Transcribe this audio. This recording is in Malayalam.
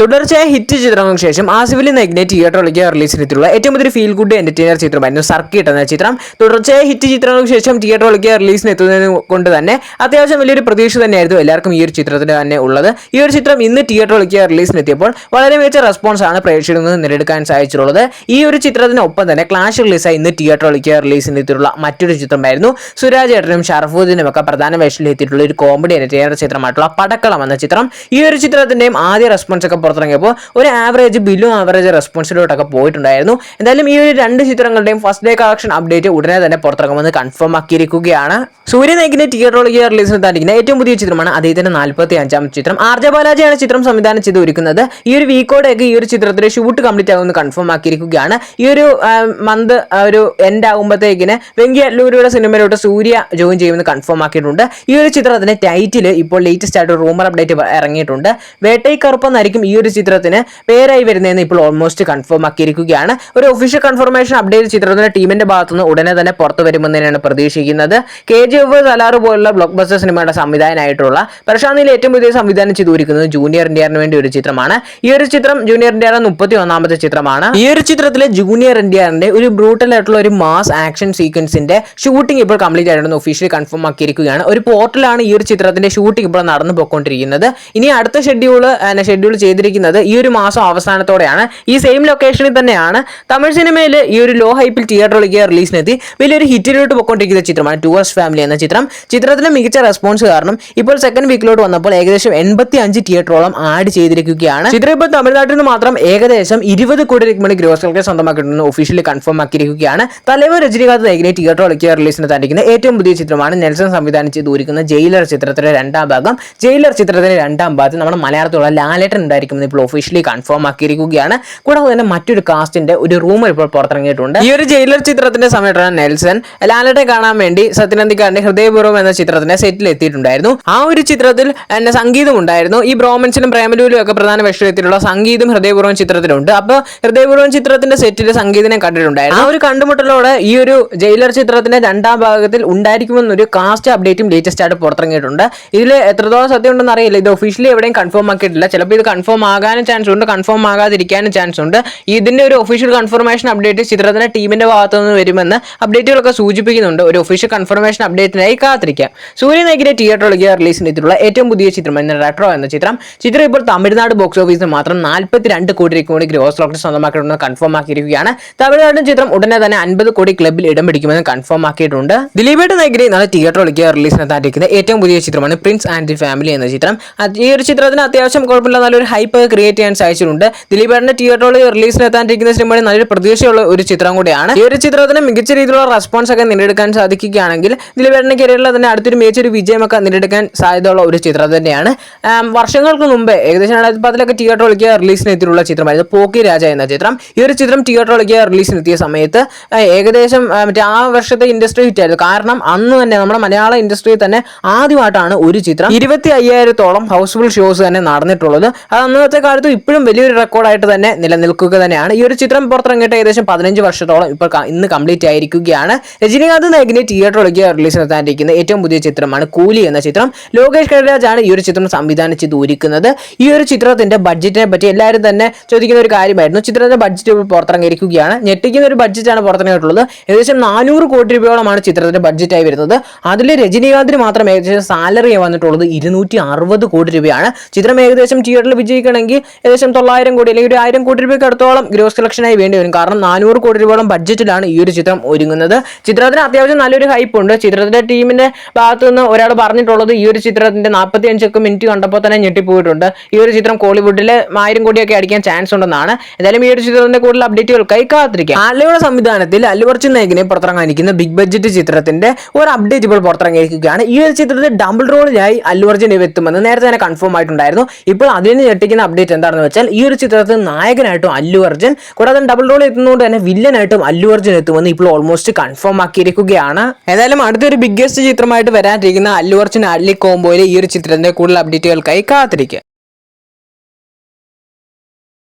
തുടർച്ചയായ ഹിറ്റ് ചിത്രങ്ങൾക്ക് ശേഷം ആസിഫലി നഗ്നെ തിയേറ്ററിലേക്ക് റിലീസിനെത്തിയുള്ള ഏറ്റവും വലിയ ഫീൽ ഗുഡ് എന്റർടൈനർ ചിത്രമായിരുന്നു സർക്കിട്ട് എന്ന ചിത്രം. തുടർച്ചയായ ഹിറ്റ് ചിത്രങ്ങൾക്ക് ശേഷം തിയേറ്ററിലേക്ക് റിലീസിന് എത്തുന്നതിന് കൊണ്ട് തന്നെ അത്യാവശ്യം വലിയൊരു പ്രതീക്ഷ തന്നെയായിരുന്നു എല്ലാവർക്കും ഈ ഒരു ചിത്രത്തിന് തന്നെ ഉള്ളത്. ഈ ഒരു ചിത്രം ഇന്ന് തിയേറ്ററിലേക്ക് റിലീസിനെത്തിയപ്പോൾ വളരെ മികച്ച റെസ്പോൺസ് ആണ് പ്രേക്ഷകരിൽ നിന്ന് നേടിയെടുക്കാൻ സാധിച്ചിട്ടുള്ളത്. ഈ ഒരു ചിത്രത്തിനൊപ്പം തന്നെ ക്ലാഷ് റിലീസായി ഇന്ന് തിയേറ്ററിലേക്ക് റിലീസിനെത്തിയിട്ടുള്ള മറ്റൊരു ചിത്രമായിരുന്നു സുരാജ് ഏട്ടനും ഷറഫുദ്ദീനും ഒക്കെ പ്രധാന വേഷത്തിൽ എത്തിയിട്ടുള്ള ഒരു കോമഡി എന്റർടൈനർ ചിത്രമായിട്ടുള്ള പടക്കളം എന്ന ചിത്രം. ഈ ഒരു ചിത്രത്തിന്റെയും ആദ്യ റെസ്പോൺസ് ഒക്കെ പുറത്തിറങ്ങിയപ്പോൾ ഒരു ആവറേജ് ബിലോ ആവറേജ് റെസ്പോൺസിലോട്ടൊക്കെ പോയിട്ടുണ്ടായിരുന്നു. എന്തായാലും ഈ ഒരു രണ്ട് ചിത്രങ്ങളുടെയും ഫസ്റ്റ് ഡേ കളക്ഷൻ അപ്ഡേറ്റ് ഉടനെ തന്നെ പുറത്തിറങ്ങുമെന്ന് കൺഫേം ആക്കിയിരിക്കുകയാണ്. സൂര്യനായിക്കിന്റെ തിയേറ്ററിലേക്ക് റിലീസിന് താണ്ടിക്കുന്ന ഏറ്റവും പുതിയ ചിത്രമാണ് അദ്ദേഹത്തിന്റെ നാൽപ്പത്തി അഞ്ചാം ചിത്രം ആർജ ബാലാജിയാണ് ചിത്രം സംവിധാനം ചെയ്ത് ഒരുക്കുന്നത് ഈ ഒരു വീക്കോടെയൊക്കെ ഈ ഒരു ചിത്രത്തിന്റെ ഷൂട്ട് കംപ്ലീറ്റ് ആകുമെന്ന് കൺഫേം ആക്കിയിരിക്കുകയാണ്. ഈ ഒരു മന്ത് ഒരു എൻഡ് ആകുമ്പോഴത്തേക്കിന് വെങ്കി അല്ലൂരിയുടെ സിനിമയിലോട്ട് സൂര്യ ജോയിൻ ചെയ്യുമെന്ന് കൺഫേം ആക്കിയിട്ടുണ്ട്. ഈ ഒരു ചിത്രത്തിന്റെ ടൈറ്റിൽ ഇപ്പോൾ ലേറ്റസ്റ്റ് ആയിട്ട് റൂമർ അപ്ഡേറ്റ് ഇറങ്ങിയിട്ടുണ്ട്. വേട്ടൈ കറുപ്പെന്നായിരിക്കും ഈ ഒരു ചിത്രത്തിന് പേരായി വരുന്നതെന്ന് ഇപ്പോൾ ഓൾമോസ്റ്റ് കൺഫേം ആക്കിയിരിക്കുകയാണ്. ഒരു ഒഫീഷ്യൽ കൺഫർമേഷൻ അപ്ഡേറ്റ് ചിത്രത്തിന്റെ ടീമിന്റെ ഭാഗത്തുനിന്ന് ഉടനെ തന്നെ പുറത്തു വരുമെന്നതിനാണ് പ്രതീക്ഷിക്കുന്നത്. കെ ജി എഫ് സലാറ് പോലുള്ള ബ്ലോക്ക് ബസ്റ്റർ സിനിമയുടെ സംവിധാനമായിട്ടുള്ള പ്രശാന്തിയിൽ ഏറ്റവും പുതിയ സംവിധാനം ചെയ്തിരിക്കുന്നത് ജൂനിയർ ഇന്ത്യറിന് വേണ്ടി ഒരു ചിത്രമാണ്. ഈ ഒരു ചിത്രം ജൂനിയർ ഇന്ത്യയുടെ മുപ്പത്തി ഒന്നാമത്തെ ചിത്രമാണ്. ഈ ഒരു ചിത്രത്തിലെ ജൂനിയർ ഇന്ത്യറിന്റെ ഒരു ബ്രൂട്ടൽ ആയിട്ടുള്ള ഒരു മാസ് ആക്ഷൻ സീക്വൻസിന്റെ ഷൂട്ടിംഗ് ഇപ്പോൾ കംപ്ലീറ്റ് ആയിട്ടുണ്ട് ഒഫീഷ്യലി കൺഫേം ആക്കിയിരിക്കുകയാണ്. ഒരു പോർട്ടലാണ് ഈ ഒരു ചിത്രത്തിന്റെ ഷൂട്ടിംഗ് ഇപ്പോൾ നടന്നു പോയിക്കൊണ്ടിരിക്കുന്നത്. ഇനി അടുത്ത ഷെഡ്യൂൾ ഷെഡ്യൂൾ ചെയ്തിരിക്കുന്നത് ഈ ഒരു മാസം അവസാനത്തോടെയാണ്. ഈ സെയിം ലൊക്കേഷനിൽ തന്നെയാണ് തമിഴ് സിനിമയിൽ ഈ ഒരു ലോ ഹൈപ്പിൽ തിയേറ്ററിലേക്ക് റിലീസിനെത്തി വലിയൊരു ഹിറ്റിലോട്ട് പോയിക്കൊണ്ടിരിക്കുന്ന ചിത്രമാണ് ടൂറിസ്റ്റ് ഫാമിലി എന്ന ചിത്രം. ചിത്രത്തിന് മികച്ച റെസ്പോൺസ് കാരണം ഇപ്പോൾ സെക്കൻഡ് വീക്കിലോട്ട് വന്നപ്പോൾ ഏകദേശം എൺപത്തി അഞ്ച് തിയേറ്ററോളം ആഡ് ചെയ്തിരിക്കുകയാണ്. ചിത്രം ഇപ്പോൾ തമിഴ്നാട്ടിൽ നിന്ന് മാത്രം ഏകദേശം ഇരുപത് കോടി രൂപയുടെ ഗ്രോസുകൾക്ക് സ്വന്തമാക്കിയിട്ടുണ്ട്. ഒഫീഷ്യലി കൺഫേം ആക്കിയിരിക്കുകയാണ്. തലവ് രജനീകാന്ത് നായകനെ തിയേറ്ററിലേക്ക് റിലീസിന് തന്നിരിക്കുന്ന ഏറ്റവും പുതിയ ചിത്രമാണ്. നെൽസൺ സംവിധാനം ചെയ്ത് ഒരുക്കുന്ന ജയിലർ ചിത്രത്തിലെ രണ്ടാം ഭാഗം. ജയിലർ ചിത്രത്തിന്റെ രണ്ടാം ഭാഗത്ത് നമ്മുടെ മലയാളത്തിലുള്ള ലാലേട്ടൻ ഉണ്ടായിരിക്കുമെന്ന് ഇപ്പോൾ ഒഫീഷ്യലി കൺഫേം ആക്കിയിരിക്കുകയാണ്. കൂടാതെ തന്നെ മറ്റൊരു കാസ്റ്റിന്റെ ഒരു റൂമർ ഇപ്പോൾ പുറത്തിറങ്ങിയിട്ടുണ്ട്. ഈ ഒരു ജയിലർ ചിത്രത്തിന്റെ സമയത്താണ് നെൽസൺ. ലാലട്ടെ കാണാൻ വേണ്ടി സത്യനന്ദിക്കാരന്റെ ഹൃദയപൂർവം എന്ന ചിത്രത്തിന്റെ സെറ്റിൽ എത്തിയിട്ടുണ്ടായിരുന്നു. ആ ഒരു ചിത്രത്തിൽ എന്നെ സംഗീതം ഉണ്ടായിരുന്നു. ഈ ബ്രോമൻസിനും പ്രേമലൂലും ഒക്കെ പ്രധാന വേഷത്തിലുള്ള സംഗീതം ഹൃദയപൂർവം ചിത്രത്തിലുണ്ട്. അപ്പോൾ ഹൃദയപൂർവം ചിത്രത്തിന്റെ സെറ്റിൽ സംഗീതനെ കണ്ടിട്ടുണ്ടായിരുന്നു. ആ ഒരു കണ്ടുമുട്ടലോടെ ഈ ഒരു ജയിലർ ചിത്രത്തിന്റെ രണ്ടാം ഭാഗത്തിൽ ഉണ്ടായിരിക്കുമെന്നൊരു കാസ്റ്റ് അപ്ഡേറ്റും ലേറ്റസ്റ്റ് ആയിട്ട് പുറത്തിറങ്ങിയിട്ടുണ്ട്. ഇതിൽ എത്രത്തോളം സത്യം ഉണ്ടെന്ന് അറിയില്ല. ഇത് ഒഫീഷ്യലി എവിടെയും കൺഫേം ആക്കിയിട്ടില്ല. ചിലപ്പോൾ ഇത് കൺഫേം ആകാനും ചാൻസ് ഉണ്ട് കൺഫേം ആകാതിരിക്കാനും ചാൻസ് ഉണ്ട്. ഇതിന്റെ ഒരു ഒഫീഷ്യൽ കൺഫർമേഷൻ അപ്ഡേറ്റ് ചിത്രത്തിന്റെ ടീമിന്റെ ഭാഗത്തു നിന്ന് വരുമെന്ന് അപ്ഡേറ്റുകളൊക്കെ സൂചിപ്പിക്കുന്നുണ്ട്. ഒരു ഒഫീഷ്യൽ കൺഫർമേഷൻ അപ്ഡേറ്റിനായി കാത്തിരിക്കാം സൂര്യ നായികിന്റെ തിയേറ്ററിലേക്ക് റിലീസിന് എത്തിയിട്ടുള്ള ഏറ്റവും പുതിയ ചിത്രം എന്ന റെട്രോ എന്ന ചിത്രം. ചിത്രം ഇപ്പോൾ തമിഴ്നാട് ബോക്സ് ഓഫീസിൽ മാത്രം നാൽപ്പത്തി രണ്ട് കോടി രൂപ ഗ്രോസ് ലോക്കറ്റ് സ്വന്തമാക്കിയിട്ടുണ്ടെന്ന് കൺഫേം ആക്കിയിരിക്കുകയാണ്. തമിഴ്നാടും ചിത്രം ഉടനെ തന്നെ അൻപത് കോടി ക്ലബിൽ ഇടം പിടിക്കുമെന്ന് കൺഫേം ആക്കിയിട്ടുണ്ട്. ദിലീപേട്ട് നായകിനെ നാളെ തിയേറ്ററിലേക്ക് റിലീസിനെത്താൻ ഏറ്റവും പുതിയ ചിത്രമാണ് പ്രിൻസ് ആൻഡ് ദി ഫാമിലി എന്ന ചിത്രം. ഈ ഒരു ചിത്രത്തിന് അത്യാവശ്യം കുഴപ്പമില്ല നല്ലൊരു ഹൈപ്പ് ക്രിയേറ്റ് ചെയ്യാൻ സാധിച്ചിട്ടുണ്ട്. ദിലീപേട്ടന്റെ തിയേറ്ററിൽ റിലീസിനെത്താണ്ടിരിക്കുന്ന സിനിമയുടെ നല്ലൊരു പ്രതീക്ഷയുള്ള ഒരു ചിത്രം കൂടിയാണ്. ഈ ഒരു ചിത്രത്തിന് മികച്ച രീതിയിലുള്ള റെസ്പോൺസ് ഒക്കെ നേടിയെടുക്കാൻ സാധിക്കുകയാണെങ്കിൽ ദിലീപേട്ടന്റെ കരിയറിൽ തന്നെ അടുത്തൊരു മികച്ചൊരു വിജയമൊക്കെ നേടിയെടുക്കാൻ സാധ്യതയുള്ള ഒരു ചിത്രം തന്നെയാണ്. വർഷങ്ങൾക്ക് മുമ്പ് ഏകദേശം രണ്ടായിരത്തി പത്തിലൊക്കെ തിയേറ്ററിലേക്ക് റിലീസിനെത്തിയിട്ടുള്ള ചിത്രമായിരുന്നു പോക്കി രാജ എന്ന ചിത്രം. ഈ ഒരു ചിത്രം തിയേറ്ററിലേക്ക് റിലീസിനെത്തിയ സമയത്ത് ഏകദേശം മറ്റേ ആ വർഷത്തെ ഇൻഡസ്ട്രി ഹിറ്റ് ആയിരുന്നു. കാരണം അന്ന് തന്നെ നമ്മുടെ മലയാള ഇൻഡസ്ട്രിയിൽ തന്നെ ആദ്യമായിട്ടാണ് ഒരു ചിത്രം. ഇരുപത്തി അയ്യായിരത്തോളം ഹൗസ്ഫുൾ ഷോസ് തന്നെ നടന്നിട്ടുള്ളത്. അത് അന്നത്തെ കാലത്ത് ഇപ്പോഴും വലിയൊരു റെക്കോർഡായിട്ട് തന്നെ നിലനിൽക്കുക തന്നെയാണ്. ഈ ഒരു ചിത്രം പുറത്തിറങ്ങിയിട്ട് ഏകദേശം പതിനഞ്ച് വർഷത്തോളം ഇപ്പോൾ ഇന്ന് കംപ്ലീറ്റ് ആയിരിക്കുകയാണ്. രജനീകാന്ത് നായകിനെ തിയേറ്ററിലേക്ക് റിലീസിനെത്താനിരിക്കുന്ന ഏറ്റവും പുതിയ ചിത്രമാണ് കൂലി എന്ന ചിത്രം. ലോകേഷ് കടരാജാണ് ഈ ഒരു ചിത്രം സംവിധാനം ചെയ്ത് ഒരുക്കുന്നത് ഈ ഒരു ചിത്രത്തിന്റെ ബഡ്ജറ്റിനെ പറ്റി എല്ലാവരും തന്നെ ചോദിക്കുന്ന ഒരു കാര്യമായിരുന്നു. ചിത്രത്തിന്റെ ബഡ്ജറ്റ് പുറത്തിറങ്ങിയിരിക്കുകയാണ്. ഞെട്ടിക്കുന്ന ഒരു ബഡ്ജറ്റാണ് പുറത്തിറങ്ങിയിട്ടുള്ളത്. ഏകദേശം നാനൂറ് കോടി രൂപയോളമാണ് ചിത്രത്തിന്റെ ബഡ്ജറ്റായി വരുന്നത്. അതിൽ രജനീകാന്തിന് മാത്രം ഏകദേശം സാലറി വന്നിട്ടുള്ളത് ഇരുന്നൂറ്റി കോടി രൂപയാണ്. ചിത്രം ഏകദേശം തിയേറ്ററിൽ വിജയിക്കണമെങ്കിൽ ഏകദേശം തൊള്ളായിരം കോടി അല്ലെങ്കിൽ ഒരു ആയിരം കോടി രൂപയ്ക്ക് അടുത്തോളം ഗ്രോസ് കളക്ഷനായി വേണ്ടി വരും. കാരണം നാനൂറ് കോടി രൂപയോളം ബഡ്ജറ്റിലാണ് ഈ ഒരു ചിത്രം ഒരുങ്ങുന്നത്. ചിത്രത്തിന് അത്യാവശ്യം നല്ലൊരു ഹൈപ്പ് ഉണ്ട്. ചിത്രത്തിന്റെ ടീമിന്റെ ഭാഗത്തു നിന്ന് ഒരാൾ പറഞ്ഞിട്ടുള്ളത് ഈ ഒരു ചിത്രത്തിന്റെ നാൽപ്പത്തി അഞ്ചൊക്കെ മിനിറ്റ് കണ്ടപ്പോൾ തന്നെ ഞെട്ടിപ്പോയിട്ടുണ്ട്. ഈ ഒരു ചിത്രം കോളിവുഡിൽ ആയിരം കോടിയൊക്കെ അടിക്കാൻ ചാൻസ് ഉണ്ടെന്നാണ്. എന്തായാലും ഈ ഒരു ചിത്രത്തിന്റെ കൂടുതൽ അപ്ഡേറ്റുകൾക്കായി കാത്തിരിക്കാം ആലയുടെ സംവിധാനത്തിൽ അല്ലു അർജുൻ നായകനെ പുറത്തിറങ്ങാനിരിക്കുന്ന ബിഗ് ബഡ്ജറ്റ് ചിത്രത്തിന്റെ ഒരു അപ്ഡേറ്റ് ഇപ്പോൾ പുറത്തിറങ്ങിയിരിക്കുകയാണ്. ഈ ഒരു ചിത്രത്തിൽ ഡബിൾ റോളിലായി അല്ലു അർജുൻ എത്തുമെന്ന് നേരത്തെ തന്നെ കൺഫേം ആയിട്ടുണ്ടായിരുന്നു. ഇപ്പോൾ അതിന് ഞെട്ടിക്കുന്ന അപ്ഡേറ്റ് എന്താണെന്ന് വെച്ചാൽ ഈ ഒരു ചിത്രത്തിൽ നായകനായിട്ടും അല്ലു അർജുൻ കൂടാതെ ഡബിൾ റോൾ എത്തുന്നതുകൊണ്ട് തന്നെ വില്ലനായിട്ടും അല്ലു അർജുൻ എത്തുമെന്ന് ഇപ്പോൾ ഓൾമോസ്റ്റ് കൺഫേം ആക്കിയിരിക്കുകയാണ്. ഏതായാലും അടുത്തൊരു ബിഗ്ഗസ്റ്റ് ചിത്രമായിട്ട് വരാനിരിക്കുന്ന അല്ലു അർജുൻ അല്ലി കോംബോയിലെ ഈ ഒരു ചിത്രത്തിന്റെ കൂടുതൽ അപ്ഡേറ്റുകൾക്കായി കാത്തിരിക്കുക.